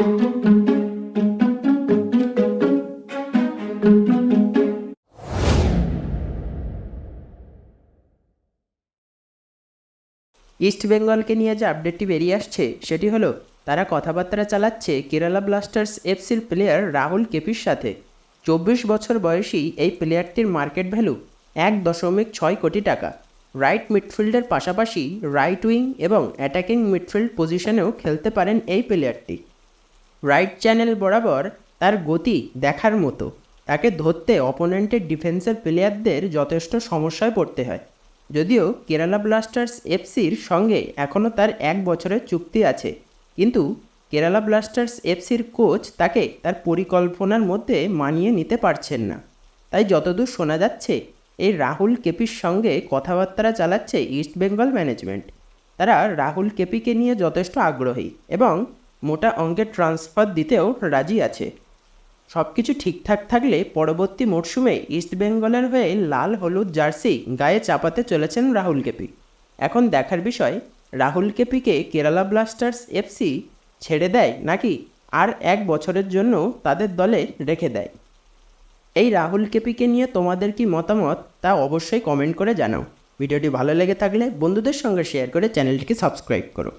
East বেঙ্গলকে নিয়ে যে আপডেটটি বেরিয়ে আসছে, সেটি হলো তারা কথাবার্তা চালাচ্ছে কেরালা ব্লাস্টার্স এফসির প্লেয়ার রাহুল কেপির সাথে। চব্বিশ বছর বয়সী এই প্লেয়ারটির মার্কেট ভ্যালু এক দশমিক ছয় কোটি টাকা। রাইট মিডফিল্ডের পাশাপাশি রাইট উইং এবং অ্যাটাকিং মিডফিল্ড পজিশনেও খেলতে পারেন এই প্লেয়ারটি। রাইট চ্যানেল বরাবর তার গতি দেখার মতো। তাকে ধরতে অপোনেন্টের ডিফেন্সের প্লেয়ারদের যথেষ্ট সমস্যায় পড়তে হয়। যদিও কেরালা ব্লাস্টার্স এফসির সঙ্গে এখনও তার এক বছরের চুক্তি আছে। কিন্তু কেরালা ব্লাস্টার্স এফসির কোচ তাকে তার পরিকল্পনার মধ্যে মানিয়ে নিতে পারছেন না। তাই যতদূর শোনা যাচ্ছে, এই রাহুল কেপির সঙ্গে কথাবার্তা চালাচ্ছে ইস্ট বেঙ্গল ম্যানেজমেন্ট তারা রাহুল কেপিকে নিয়ে যথেষ্ট আগ্রহী এবং মোটা অঙ্কের ট্রান্সফার দিতেও রাজি আছে। সব কিছু ঠিকঠাক থাকলে পরবর্তী মরশুমে ইস্টবেঙ্গলের হয়ে লাল হলুদ জার্সি গায়ে চাপাতে চলেছেন রাহুল কেপি। এখন দেখার বিষয়, রাহুল কেপিকে কেরালা ব্লাস্টার্স এফসি ছেড়ে দেয় নাকি আর এক বছরের জন্য তাদের দলে রেখে দেয়? এই রাহুল কেপিকে নিয়ে তোমাদের কি মতামত তা অবশ্যই কমেন্ট করে জানাও। ভিডিওটি ভালো লেগে থাকলে বন্ধুদের সঙ্গে শেয়ার করে চ্যানেলটিকে সাবস্ক্রাইব করো।